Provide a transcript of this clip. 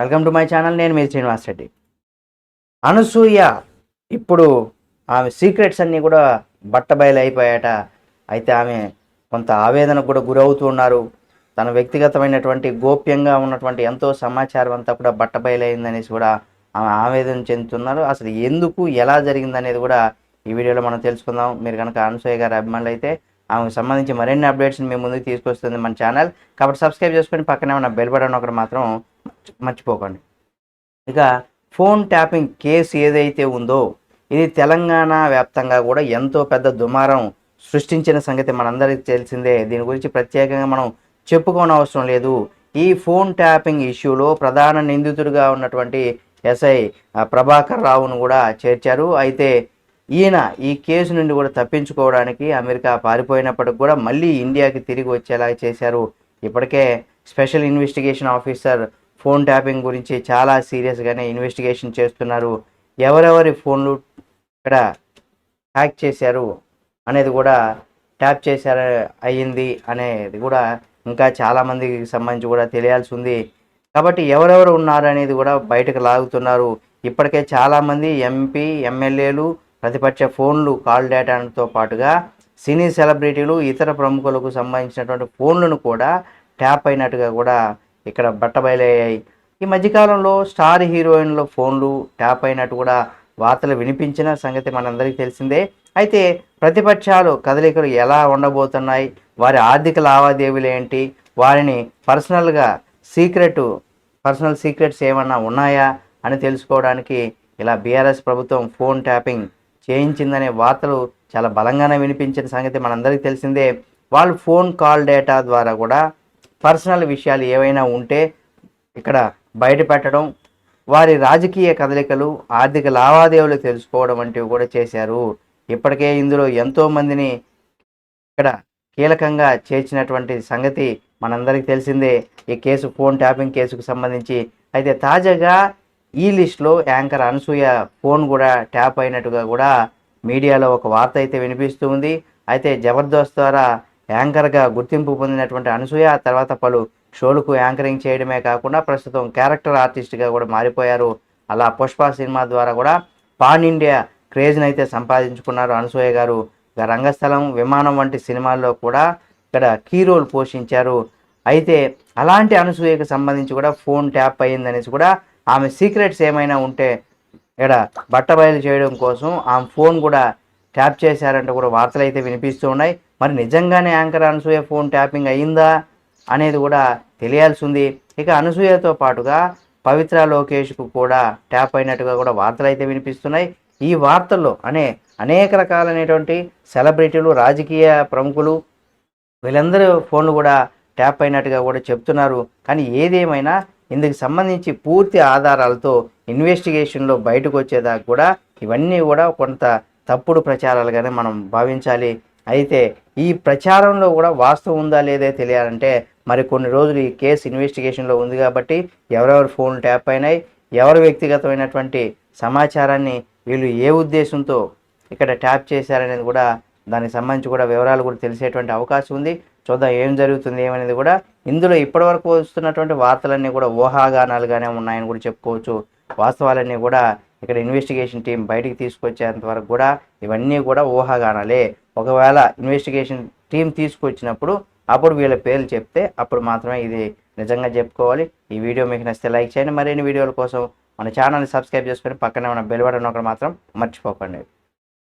Welcome to my channel నేను మీ శ్రీనివాస్ రెడ్డి. అనసూయ ఇప్పుడు ఆమె సీక్రెట్స్ అన్నీ కూడా బట్టబయలు అయిపోయాట అయితే ఆమె కొంత ఆవేదనకు కూడా గురవుతూ ఉన్నారు. తన వ్యక్తిగతమైనటువంటి గోప్యంగా ఉన్నటువంటి ఎంతో సమాచారం అంతా కూడా బట్టబయలైందనేసి కూడా ఆమె ఆవేదన చెందుతున్నారు. అసలు ఎందుకు ఎలా జరిగిందనేది కూడా ఈ వీడియోలో మనం తెలుసుకుందాం. మీరు కనుక అనసూయ గారి అభిమానులు అయితే ఆమెకు సంబంధించి మరిన్ని అప్డేట్స్ని మేము ముందుకు తీసుకొస్తుంది మన ఛానల్. కాబట్టి సబ్స్క్రైబ్ చేసుకొని పక్కనే ఉన్న బెల్ బటన్ ఒకటి మాత్రం మర్చిపోకండి. ఇక ఫోన్ ట్యాపింగ్ కేసు ఏదైతే ఉందో ఇది తెలంగాణ వ్యాప్తంగా కూడా ఎంతో పెద్ద దుమారం సృష్టించిన సంగతి మనందరికీ తెలిసిందే. దీని గురించి ప్రత్యేకంగా మనం చెప్పుకోనవసరం లేదు. ఈ ఫోన్ ట్యాపింగ్ ఇష్యూలో ప్రధాన నిందితుడిగా ఉన్నటువంటి ఎస్ఐ ప్రభాకర్ రావును కూడా చేర్చారు. అయితే ఈయన ఈ కేసు నుండి కూడా తప్పించుకోవడానికి అమెరికా పారిపోయినప్పటికి కూడా మళ్ళీ ఇండియాకి తిరిగి వచ్చేలా చేశారు. ఇప్పటికే special investigation officer phone tapping గురించి చాలా సీరియస్గానే ఇన్వెస్టిగేషన్ చేస్తున్నారు. ఎవరెవరి ఫోన్లు ఇక్కడ హ్యాక్ చేశారు అనేది కూడా ట్యాప్ చేశారు అయ్యింది అనేది కూడా ఇంకా చాలామందికి సంబంధించి కూడా తెలియాల్సి ఉంది. కాబట్టి ఎవరెవరు ఉన్నారు అనేది కూడా బయటకు లాగుతున్నారు. ఇప్పటికే చాలామంది ఎంపీ ఎమ్మెల్యేలు ప్రతిపక్ష ఫోన్లు కాల్ డేటాతో పాటుగా సినీ సెలబ్రిటీలు ఇతర ప్రముఖులకు సంబంధించినటువంటి ఫోన్లను కూడా ట్యాప్ అయినట్టుగా కూడా ఇక్కడ బట్టబయలయ్యాయి. ఈ మధ్యకాలంలో స్టార్ హీరోయిన్ల ఫోన్లు ట్యాప్ అయినట్టు కూడా వార్తలు వినిపించిన సంగతి మనందరికీ తెలిసిందే. అయితే ప్రతిపక్షాలు కదలికలు ఎలా ఉండబోతున్నాయి? వారి ఆర్థిక లావాదేవీలు ఏంటి? వారిని పర్సనల్గా సీక్రెట్ పర్సనల్ సీక్రెట్స్ ఏమన్నా ఉన్నాయా అని తెలుసుకోవడానికి ఇలా బీఆర్ఎస్ ప్రభుత్వం ఫోన్ ట్యాపింగ్ చేయించిందనే వార్తలు చాలా బలంగానే వినిపించిన సంగతి మనందరికీ తెలిసిందే. వాళ్ళు ఫోన్ కాల్ డేటా ద్వారా కూడా పర్సనల్ విషయాలు ఏవైనా ఉంటే ఇక్కడ బయట పెట్టడం వారి రాజకీయ కదలికలు ఆర్థిక లావాదేవీలు తెలుసుకోవడం వంటివి కూడా చేశారు. ఇప్పటికే ఇందులో ఎంతోమందిని ఇక్కడ కీలకంగా చేర్చినటువంటి సంగతి మనందరికీ తెలిసిందే. ఈ కేసు ఫోన్ ట్యాపింగ్ కేసుకు సంబంధించి అయితే తాజాగా ఈ లిస్ట్లో యాంకర్ అనసూయ ఫోన్ కూడా ట్యాప్ అయినట్టుగా కూడా మీడియాలో ఒక వార్త అయితే వినిపిస్తుంది అయితే జబర్దస్త్ ద్వారా యాంకర్గా గుర్తింపు పొందినటువంటి అనసూయ ఆ తర్వాత పలు షోలకు యాంకరింగ్ చేయడమే కాకుండా ప్రస్తుతం క్యారెక్టర్ ఆర్టిస్ట్గా కూడా మారిపోయారు. అలా పుష్ప సినిమా ద్వారా కూడా పాన్ ఇండియా క్రేజ్ని అయితే సంపాదించుకున్నారు అనసూయ గారు. రంగస్థలం విమానం వంటి సినిమాల్లో కూడా ఇక్కడ కీ రోల్ పోషించారు. అయితే అలాంటి అనసూయకు సంబంధించి కూడా ఫోన్ ట్యాప్ అయ్యిందనేసి కూడా ఆమె సీక్రెట్స్ ఏమైనా ఉంటే ఇక్కడ బట్టబయలు చేయడం కోసం ఆమె ఫోన్ కూడా ట్యాప్ చేశారంటే కూడా వార్తలు అయితే వినిపిస్తూ ఉన్నాయి. మరి నిజంగానే యాంకర్ అనసూయ ఫోన్ ట్యాపింగ్ అయిందా అనేది కూడా తెలియాల్సి ఉంది ఇక అనసూయతో పాటుగా పవిత్ర లోకేష్కు కూడా ట్యాప్ అయినట్టుగా కూడా వార్తలు అయితే వినిపిస్తున్నాయి. ఈ వార్తల్లో అనే అనేక రకాలైనటువంటి సెలబ్రిటీలు రాజకీయ ప్రముఖులు వీళ్ళందరూ ఫోన్లు కూడా ట్యాప్ అయినట్టుగా కూడా చెప్తున్నారు. కానీ ఏదేమైనా ఇందుకు సంబంధించి పూర్తి ఆధారాలతో ఇన్వెస్టిగేషన్లో బయటకు వచ్చేదాకా కూడా ఇవన్నీ కూడా కొంత తప్పుడు ప్రచారాలుగానే మనం భావించాలి. అయితే ఈ ప్రచారంలో కూడా వాస్తవం ఉందా లేదే తెలియాలంటే మరి కొన్ని రోజులు ఈ కేసు ఇన్వెస్టిగేషన్లో ఉంది కాబట్టి ఎవరెవరి ఫోన్లు ట్యాప్ అయినాయి ఎవరి వ్యక్తిగతమైనటువంటి సమాచారాన్ని వీళ్ళు ఏ ఉద్దేశంతో ఇక్కడ ట్యాప్ చేశారనేది కూడా దానికి సంబంధించి కూడా వివరాలు కూడా తెలిసేటువంటి అవకాశం ఉంది. చూద్దాం ఏం జరుగుతుంది ఏమనేది కూడా. ఇందులో ఇప్పటివరకు వస్తున్నటువంటి వార్తలన్నీ కూడా ఊహాగానాలుగానే ఉన్నాయని కూడా చెప్పుకోవచ్చు. వాస్తవాలన్నీ కూడా ఇక్కడ ఇన్వెస్టిగేషన్ టీం బయటికి తీసుకొచ్చేంత వరకు కూడా ఇవన్నీ కూడా ఊహాగానాలే. ఒకవేళ ఇన్వెస్టిగేషన్ టీం తీసుకొచ్చినప్పుడు అప్పుడు వీళ్ళ పేర్లు చెప్తే అప్పుడు మాత్రమే ఇది నిజంగా చెప్పుకోవాలి. ఈ వీడియో మీకు నచ్చితే లైక్ చేయండి. మరిన్ని వీడియోల కోసం మన ఛానల్ని సబ్స్క్రైబ్ చేసుకొని పక్కనే ఉన్న బెల్ బటన్ ఒకటి మాత్రం మర్చిపోకండి.